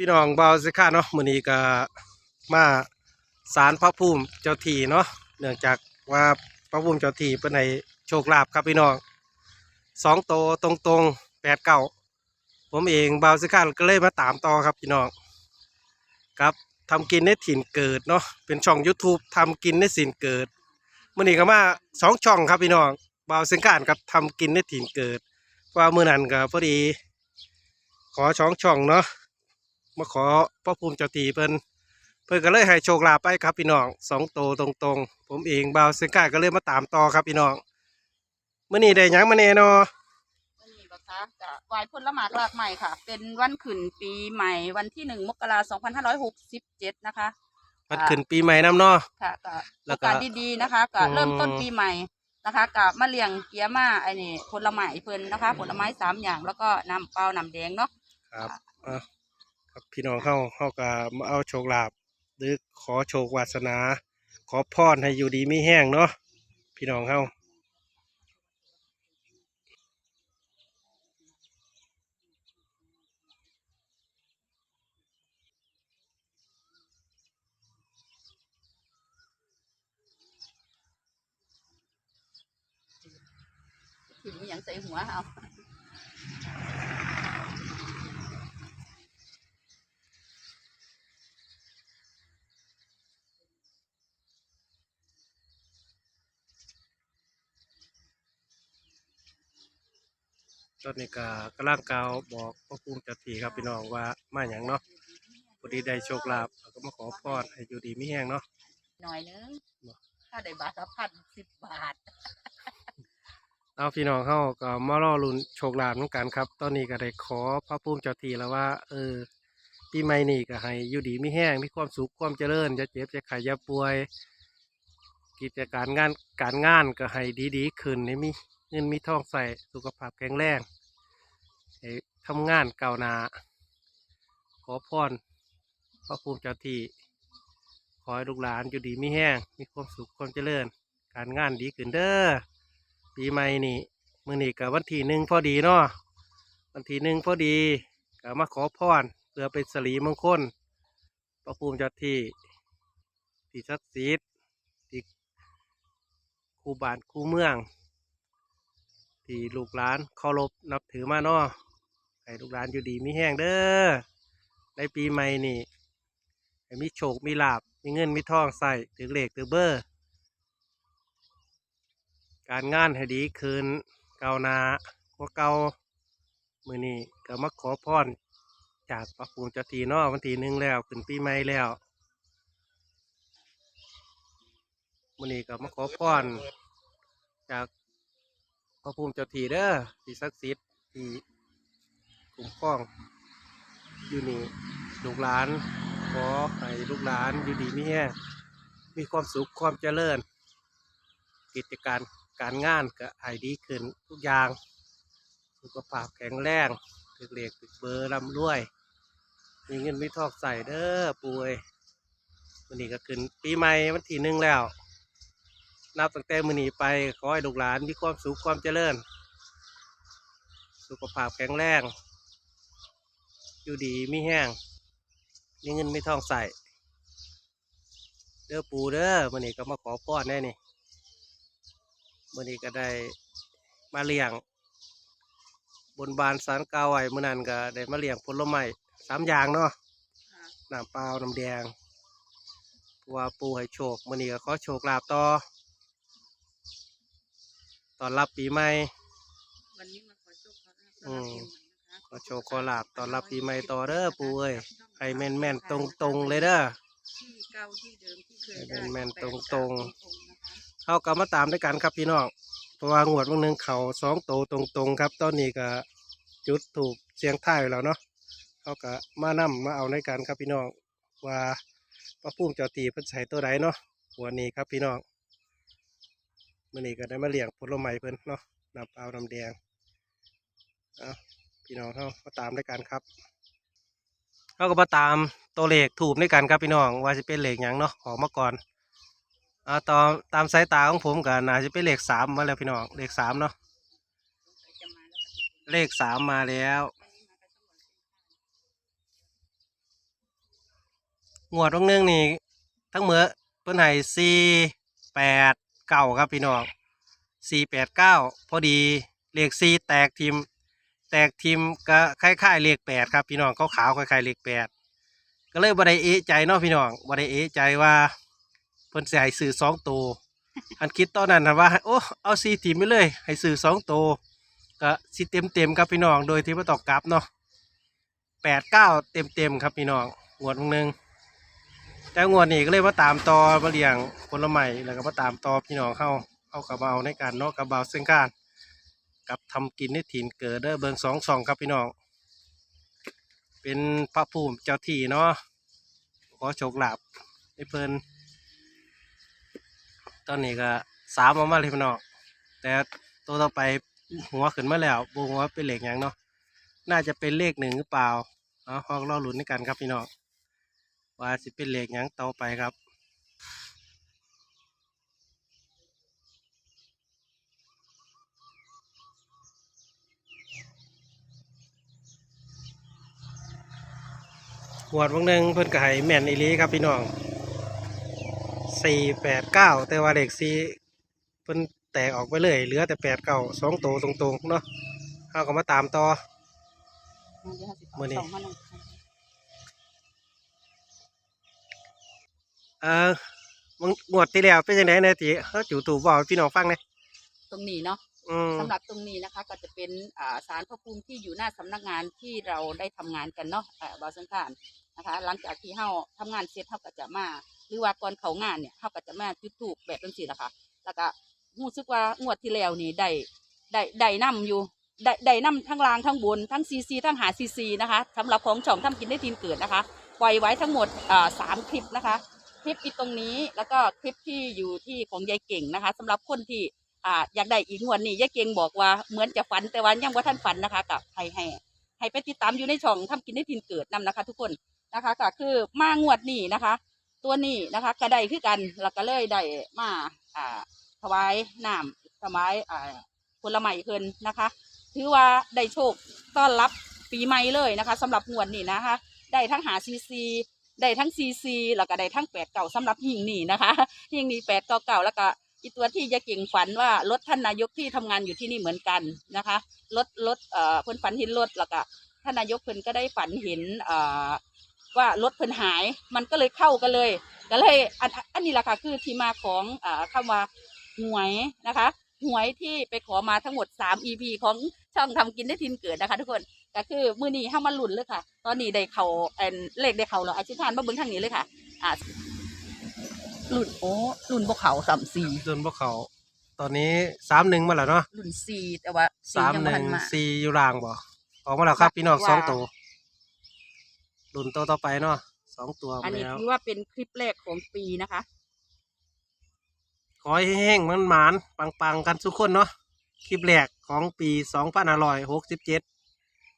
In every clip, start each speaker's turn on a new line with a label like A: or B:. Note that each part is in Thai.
A: พี่น้องเบาสิค่ะเนาะมือนี้ก็มาศาลพระภูมิเจ้าที่เนาะเนื่องจากว่าพระภูมิเจ้าที่เป็นให้โชคลาภครับพี่น้องสองโตตรงตรงแปดเก้าผมเองเบาสิค่ะก็เลยมาตามต่อครับพี่น้องครับทำกินในถิ่นเกิดเนาะเป็นช่อง YouTube ทำกินในถิ่นเกิดมื้อนี้ก็มาสองช่องครับพี่น้องเบาสิค่ะกับทำกินในถิ่นเกิดว่ามื้อนั้นก็พอดี ขอช่องช่องเนาะ มาขอพระภูมิเจ้าตีเพิ่นเพิ่นก็เลยให้โชคลาภไปครับพี่น้องสองโตวตรงๆ ผมเองบ่าวเซงก้าก็เลยมาตามต่อครับพี่น้องมื้อนี้ได้หยังมาแน่เนาะ
B: วันนี้บักคะจะวายพ่นละหมากรากใหม่ค่ะ เป็นวันขึ้นปีใหม่วันที่หนึ่งมกราสองพันห้าร้อยหกสิบเจ็ดนะคะ
A: มันขึ้นปีใหม่น้ำเนาะ
B: ค่ะก็
A: แล้
B: โอ
A: วก็
B: กาสดีๆนะคะก็
A: อืม
B: เริ่มต้นปีใหม่นะคะกับมะเลียงเกียมาไอ้นี่ผลไม้เพิ่นนะคะ ผลไม้สามอย่างแล้วก็น้ำเปล่าน้ำแดงเนาะ
A: ครับอะครับ พี่น้องเฮาเฮาก็มาเอาโชคลาภหรือขอโชควาสนา ขอพรให้อยู่ดีไมีแห้งเนาะพี่น้องเฮา
B: ถึงอย่างใส่หัวเอา
A: ตอนนี้ก็กำลังกล่าวบอกพระภูมิเจ้าที่ครับพี่น้องว่ามาหยังเนาะพอดีได้โชคลาภก็มาขอพรให้อยู่ดีมีแห้งเนาะ
B: หน่อยนึง
A: บ่
B: ถ้าได้บาทละพันสิบบาท
A: เอาพี่น้องเข้าก็มารอลุ้นโชคลาภเหมือนกันครับ ตอนนี้ก็ได้ขอพระภูมิเจ้าที่แล้วว่า เออปีใหม่นี้ก็ให้อยู่ดีมีแห้งมีความสุขความเจริญจะเจ็บจะไข้จะป่วย กิจการงานการงานก็ให้ดีๆขึ้นให้มีเงินมีทองใส่สุขภาพแข็งแรงให้ ทำงานก้าวหน้าขอพรพระภูมิเจ้าที่ขอให้ลูกหลานอยู่ดีมีแห้งมีความสุขความเจริญ การงานดีขึ้นเด้อปีใหม่นี่มื้อนี้กับวันที่หนึ่งพอดีเนาะวันที่หนึ่งพอดีก็มาขอพรเพื่อเป็นสรีมงคลพระภูมิเจ้าที่ที่ศักดิ์สิทธิ์ที่คู่บ้านคู่เมือง ที่ลูกหลานเคารพนับถือมาเนาะ ให้ลูกหลานอยู่ดีมีแห้งเด้อในปีใหม่นี่ให้มีโชคมีลาบมีเงินมีทองใส่ถือเหลขถือเบอร์ การงานให้ดีขึ้นก้านากว่าเกามือนี้ก็มาขอพรจากพระภูมิเจ้าทีนอวันทีหนึ่งแล้วขึ้นปีใหม่แล้วมือนี้ก็มาขอพรจากพระภูมิเจ้าทีเด้อที่ศักดิ์สิทธิ์ที่ คุ้มครอง อยู่นี่ลูกหลาน ขอให้ลูกหลานอยู่ดีมีแห้งมีความสุขความเจริญ กิจการการงานก็ให้ดีขึ้นทุกอย่าง สุขภาพแข็งแรงถึกเหล็กถึกเบอร์ร่ำรวย มีเงินมีทองใส่เด้อป่วยวันนี้ก็ขึ้นปีใหม่วันที่หนึ่งแล้ว นับตั้งแต่มื้อนี้ไปขอให้ลูกหลานมีความสุขความเจริญ สุขภาพแข็งแรง อยู่ดีมีแห้งมีเงินมีทองใส่เด้อปูเด้อมื้อนี้ก็มาขอพรแน่นี่มื่อนี้ก็ได้มาเลี้ยง บนบานสารกล่าวไว้มื่อนั้นก็ได้มาเลี้ยงผลไม้สามอย่างเนาะน้ำเปล่าน้ำแดงเพราะว่าปูให้โชคมื่อนี้ก็ขอโชคลาภต่อตอนรับปีใหม่
B: วันนี้มาขอโชคขอลาภ
A: ม
B: ต้อนรับปีใหม่นะคะ
A: ขอโชคขอลาภตอนรับปีใหม่ต่อเด้อปูเอ้ยให้แม่นแม่นตรงตรงๆเลยเด้อ
B: ที่เก่าที่เดิมที่เคยได้
A: แม่นๆ
B: แปด
A: ตรงๆเข้ากลับมาตามด้วยกันครับพี่น้องเพราะว่างวดวันหนึ่งเขาสองโตวตรงๆครับ ตอนนี้ก็จุดถูกเสียงท้ายแล้วเนาะเขาก็มานํมาเอาในกันครับพี่น้องว่าพระพุ่มเจ้าตีเพิ่นใส่ตัวใดเนาะวันนี้ครับพี่น้องมื่อนี้ก็ได้มาเลี้ยงผลไม้เพิ่นเนาะน้ำเปล่าน้ำแดงเอา พี่น้องเขามาตามด้วยกันครับเขาก็มาตามตัวเลขถูกด้วยกันครับพี่น้องว่าจะเป็นเลขหยังเนาะออกมาก่อนอ่าตามตามสายตาของผมก็น่าจะเป็นเลขสามมาแล้วพี่น้องเลขสามเนาะ
B: จะมาแล้วก็
A: เลขสามมาแล้ว
B: วันนี้มากับตร
A: งวดตรงนึงนี่ทั้งเมื่อเพิ่นให้สี่แปดเก้าครับพี่น้องสี่แปดเก้าพอดีเลขสี่แตกทีม แตกทีมก็คล้ายๆเลขแปดครับพี่น้องขาวๆคล้ายๆเลขแปดก็เลยบ่ไดเอะใจเนาะพี่น้องบ่ไดเอะใจว่าเพิ่นสิให้ซื้อสองตัวอันคิดตอนนั้นนะว่าโอ้เอาสี่ทีมไปเลย ให้ซื้อสองตัวก็สิเต็มเต็มๆครับพี่น้องโดยที่บ่ตองกลับเนาะแปดเก้าเต็มเต็มๆครับพี่น้องงวดหนึ่งแต่งวดนี้ก็เลยมาตามต่อมาเลี้ยงผลไม้แล้วก็มาตามต่อพี่น้องเข้าเอากระเบาในการเนาะกระเบาเส้นการ กับทำกินในถิ่นเกิดเด้อเบิงสองสองครับพี่น้อง เป็นพระภูมิเจ้าที่เนาะขอโชคลาภให้เพิ่นตอนนี้ก็สามออกมาเลยพี่น้องแต่ตัวต่อไปหัวขึ้นมาแล้วบงว่าเป็นเลขหยังเนาะน่าจะเป็นเลขหนึ่งหรือเปล่าเอาห้องรอลุ้นในกันครับพี่น้องว่าสิเป็นเลขหยังต่อไปครับ หวดวงหนึ่งเพิ่นก็ให้แม่นอีหลีครับพี่น้องสี่แปดเก้าแต่ว่าเด็กสี่เพิ่นแตกออกไปเลย เหลือแต่แปดเก้าสองตัวตรงๆเนาะเอาก็มาตามต่อ มื้อนี้
B: สองพันหนึ่ง
A: เออมึงงวดที่แล้วเป็นยังไงเนี่ยทีเขาจู่ตู่บอกให้พี่น้องฟังเนี่ย
B: ตรงนี้เนาะ
A: อืม
B: สำหรับตรงนี้นะคะก็จะเป็นอ่าศาลพระภูมิที่อยู่หน้าสำนักงานที่เราได้ทำงานกันเนาะอ่าบาวสังขารนะคะ หลังจากที่เฮาทำงานเสร็จเฮาก็จะมา หรือว่าก่อนเขางานเนี่ยเฮาก็จะมาจุดธูปแบบจังซี่ล่ะค่ะแล้วก็รู้สึกว่างวดที่แล้วนี่ได้ได้ได้นํอยู่ได้ได้นํทั้งล่างทั้งบนทั้งซีซีทั้งหาซีซีนะคะสำหรับของช่องทำกินได้ทีมเกิดนะคะ ปล่อยไว้ทั้งหมดอ่าสามคลิปนะคะ คลิปอีตรงนี้แล้วก็คลิปที่อยู่ที่ของยายเก่งนะคะสำหรับคนที่ อ่าอยากได้อีกงวดนี้ยายเก่งบอกว่าเหมือนจะฝันแต่ว่ายังว่าท่านฝันนะคะกับให้ให้ให้ไปติดตามอยู่ในช่องทำกินได้ทินเกิดนำนะคะ ทุกคนนะคะก็คือมางวดนี้นะคะ ตัวนี้นะคะก็ไดคือกันแล้วก็เลยได้มาอ่าถวายน้ำถวายอ่าผลไม้เพิ่นนะคะ ถือว่าได้โชคต้อนรับปีใหม่เลยนะคะสำหรับงวดนี้นะคะ ได้ทั้งหาซีซีได้ทั้งซีซีแล้วก็ได้ทั้งแปดเก่าสำหรับหิ่งนี่นะคะหิ่งนี่แปดเก่าเก่าแล้วก็ อีตัวที่ยายเก่งฝันว่ารถท่านนายกที่ทำงานอยู่ที่นี่เหมือนกันนะคะรถรถเอ่อเพิ่นฝันเห็นรถแล้วก็ท่านนายกเพิ่นก็ได้ฝันเห็นเอ่อว่ารถเพิ่นหาย มันก็เลยเข้ากันเลยก็เลยอันอันนี้แหละค่ะคือที่มาของเอ่อคำว่าหวยนะคะหวยที่ไปขอมาทั้งหมดสาม EP ของช่องทำกินได้ทินเกิดนะคะ ทุกคนก็คือมื้อนี้ห้ามาลุ้นเลยค่ะ ตอนนี้ได้เขาเอ็นเลขได้เขาแล้วอาชิทานมาเบิ่งทางนี้เลยค่ะอ่า ลุ้นโอ้ลุ้นบ่เขาสามสี่
A: โดนพวกเขา ตอนนี้สามหนึ่งมาแล้วเนาะ
B: รุ่นสี่แต่ว่า
A: สาม
B: ยัง
A: ห
B: บ่ทั
A: นึ่ง
B: มา
A: สี่อยู่ล่างบ่ออกมาแล้วครับพี่น้อง
B: ว่า
A: สองตัวรุ่นตัวต่อไปเนาะสองตัว
B: อันนี้
A: แล้ว
B: ถือว่าเป็นคลิปแรกของปีนะคะ
A: ขอให้แห้งๆมันหมานๆปังๆ กันทุกคนเนาะคลิปแรกของปีสองพันห้าร้อยหกสิบเจ็ด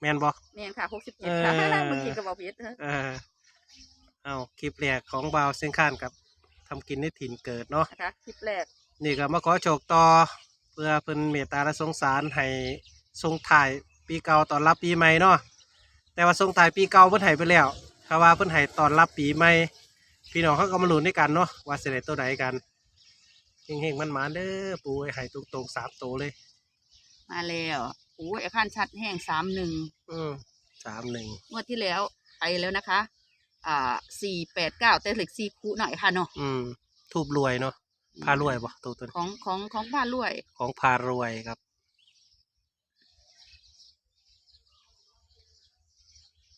A: แมนบ่
B: เนี่ยค่ะหกสิบ
A: เอ
B: เจ็ด
A: อ
B: ค่ะเมื่อกี้ก็บอกผิด
A: เออเอาคลิปแรกของบาวเซนข้านกับ ทำกินในถิ่นเกิดเนาะ
B: นะคะคลิปแรก
A: นี่ก็มาขอโชคต่อ เพื่อเพิ่นเมตตาและสงสารให้ทรงถ่ายปีเก่าตอนรับปีใหม่เนาะแต่ว่าทรงถ่ายปีเก่าเพิ่นให้ไปแล้วถ้าว่าเพิ่นให้ตอนรับปีใหม่พี่น้องเขาก็มาลุ้นด้วยกันเนาะว่าสิได้ตัวไหนกันเฮงๆมันมาๆเด้อปูไอ้ไข่ตรงๆสามตัวเลย
B: มาแล้วโอ้ยอาคารชัดแห้งสามหนึ่ง
A: อืมสามหนึ่ง
B: งวดที่แล้วไปแล้วนะคะ อ่าสี่แปดเก้าแต่เหล็กสี่คูหน่อยค่ะเนาะ
A: อืมทูบรวยเนาะพารวยบ่ตัวตัวนี้
B: ของของของบ้านรวย
A: ของพารวยครับ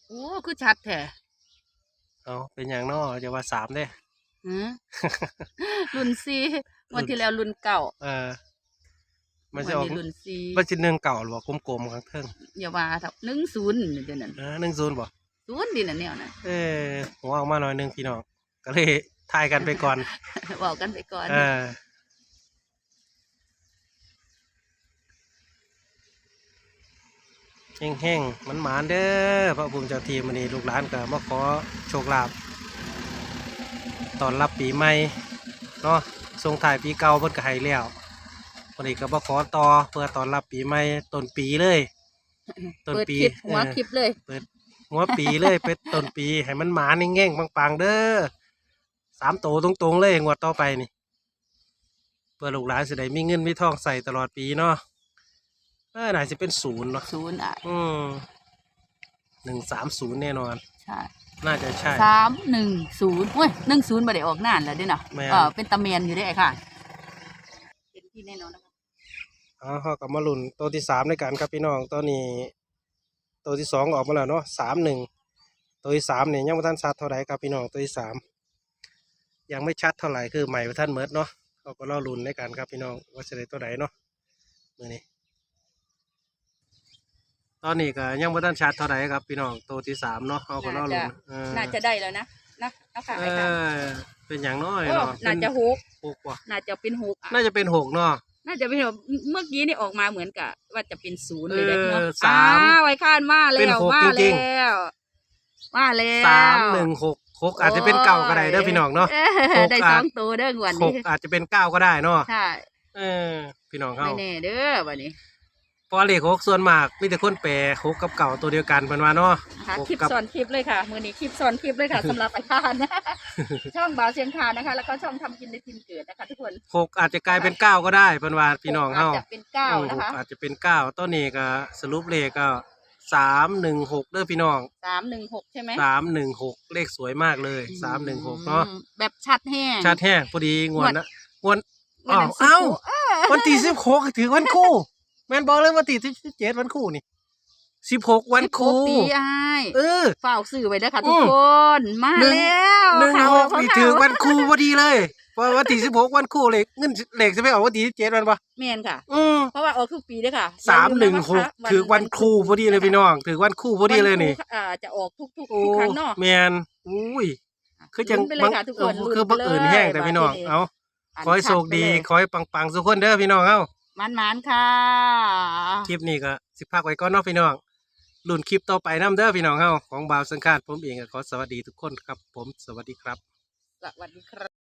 B: โอ้คือชัดแท้
A: เอาเป็นอย่างนอจะว่าสามเด้
B: หือรุ่นสี่งวดที่แล้วรุ่นเก่า
A: เออมัน
B: ง
A: จะ
B: ว
A: อ
B: ด
A: อก
B: นี้รุ่นสี่
A: มันจะหนึ่งเก่าหรือว่ากลมๆข้างเทิง
B: อย่าว่าเถอะหนึ่งศูนย์เดี๋ยวนั้น
A: เออหนึ่งศูนย์บ่
B: ศูนย์ดีนะเนี่ยนะ
A: เออหัวออกมาหน่อยหนึงพี่น้องก็เลยทายกันไปก่อน
B: บอกกันไปก่อน
A: เออแห้งๆมันหมานๆเด้อพระภูมิเจ้าทีมันนี้ลูกหลานก็มาขอโชคลาภตอนรับปีใหม่เนาะส่งถ่ายปีเก่าเพิ่นก็ให้แล้ววันนี้ก็มาขอต่อเพื่อตอนรับปีใหม่ต้นปีเลย ต้น
B: เปิด
A: ปี
B: คลิปหัว
A: เออ
B: คลิปเลย
A: เปิด หัวปีเลยเป็นต้นปีให้มันหมานิ่งแง่งๆปังๆเด้อสามโตตรงๆเลยงวดต่อไปนี่เพื่อลูกหลานสิได้มีเงินมีทองใส่ตลอดปีเนาะเออน่าจะเป็นศูนย์เนาะ
B: ศูนย์อะ
A: อืมหนึ่งสามศูนย์แน่นอน
B: ใช่
A: น่าจะใช่
B: สามหนึ่งศูนย์เว้ยหนึ่งศูนย์มาได้ออกนานแล้วเด้วยเนาะ
A: แม่น
B: เออเป็นตะเมียนอยู่ได้ไอ้ค่ะเป็นที่แน่นอนนะคะ
A: อ๋อเขากับมาลุ่นตัวที่สามในการครับพี่น้องตัวนี้ ตัวที่สองออกมาแล้วเนาะสามหนึ่งตัวที่สามเนี่ยยังไม่ทันชัดเท่าไหร่ครับพี่น้องตัวที่สามยังไม่ชัดเท่าไหร่คือใหม่ประท่านเมิดเนาะเขาก็รอลุ่นในการครับพี่น้องว่าจะได้ตัวไหนเนาะมือนี้ตอนนี้ก็ยังไม่ทันชัดเท่าไหร่ครับพี่น้องตัวที่สามเนาะเขาก็รอลุ่นเออ
B: น่าจะได้แล้วนะนะนะค่ะ
A: เอ
B: ไอ้ค่ะ
A: อเป็นอย่างน้อย
B: โอ้
A: เนาะ
B: น่าจะหก
A: หกว่ะ
B: น่าจะเป็นหกอะ
A: น่าจะเป็นหกเนาะ
B: น่าจะเป็นหกเมื่อกี้นี่ออกมาเหมือนกับว่าจะเป็นศูนย์เลยเด้เนาะ
A: เออสาม
B: อ้วไอ้ข้านมาแล้
A: เป็น
B: ว
A: หก
B: มา
A: จริง
B: แล้วมาแล้ว
A: สามหนึ่งหกหกอาจจะเป็นเก้าก็ได้เด้อพี่น้องเนาะ
B: อ
A: ห
B: อกได้ส
A: อา
B: อ
A: จ
B: งตัวเด้องวัน
A: ห
B: นี้
A: กอาจจะเป็นเก้าก็ได้เนาะ
B: ใช่
A: เออพี่น้องเขา
B: ไม่แน่เด้อวันนี้
A: เพอเลขหกส่วนมากมีแต่คนแปลหกกับเก่าตัวเดียวกันเป็นว่าเนาะ
B: นะคะ
A: หก
B: คลิป
A: กับ
B: ซ้อนคลิปเลยค่ะ มือนี้คลิปซ้อนคลิปเลยค่ะ สำหรับไอ้ข้านช่องบ่าวเชียงคานนะคะ แล้วก็ช่องทำกินในทินเกิดนะคะ ทุกคน
A: หกอาจจะกลายเป็นเก้าก็ได้เป็นว่าพี่น้องเขา
B: จจะเป็นเก้า
A: อืม
B: นะ
A: หก
B: คะ
A: อาจจะเป็นเก้าต้นนี้ก็สรุปเลขก็สามหนึ่งหกเด้อพี่น้อง
B: สามหนึ่งหกใช่ไหม
A: สามหนึ่งหกเลขสวยมากเลยสามหนึ่งหกเนาะ
B: อืมแบบชัดแห้ง
A: ชาติแห้งพอดีงวดนะงวด
B: วันนั้น
A: อ้าว
B: สิบหก
A: วันที่สิบหกถือวันคู่ แม่นบอกเลยวันที่สิบเจ็ดวันคู่นี่สิบหกวัน
B: สิบห
A: คู่
B: กปีอ้าย
A: เออ
B: ฝากสื่อไว้ด้วยค่ะ
A: อื
B: ทุก
A: ม
B: คน มา
A: หนึ่ง
B: แล้ว
A: หนึ่ง
B: ข่าว
A: หก
B: ข่าว
A: นี่
B: ข่าว
A: ถือวันคู่พอดีเลยเพราะวันที่สิบหกวันคู่เลยเงินเหล็กจะไปออกวันที่สิบเจ็ดวันปะ
B: เมียนค่ะ
A: อืม
B: เพราะว่าออกทุกปีด้วยค่ะ
A: สามหนึ่งหกถือวันคู่พอดีเลยพี่น้องถือวันคู่พอดีเลยนี่
B: วันครูอ่าจะออกทุกทุก
A: โอ้
B: ทุกครั้งเนาะ
A: แมนอุ้ยคือจัง
B: ลุ้นไปเลยค่ะทุกคน
A: เออคือบังเอิญแห้งแต่พี่น้อง
B: ลุ้นไปเลย
A: เอาขอให้โชคดีขอให้ปังๆทุกคนเด้อพี่น้องเอา
B: มันมันๆค่ะ
A: คลิปนี้ก็สิพักไว้ก่อนเนาะพี่น้องรุ่นคลิปต่อไปน้ำเด้อพี่น้องเฮาของบ่าวสังขารผมเองก็ขอสวัสดีทุกคนครับ ผมสวัสดีครับ
B: สวัสดีครับ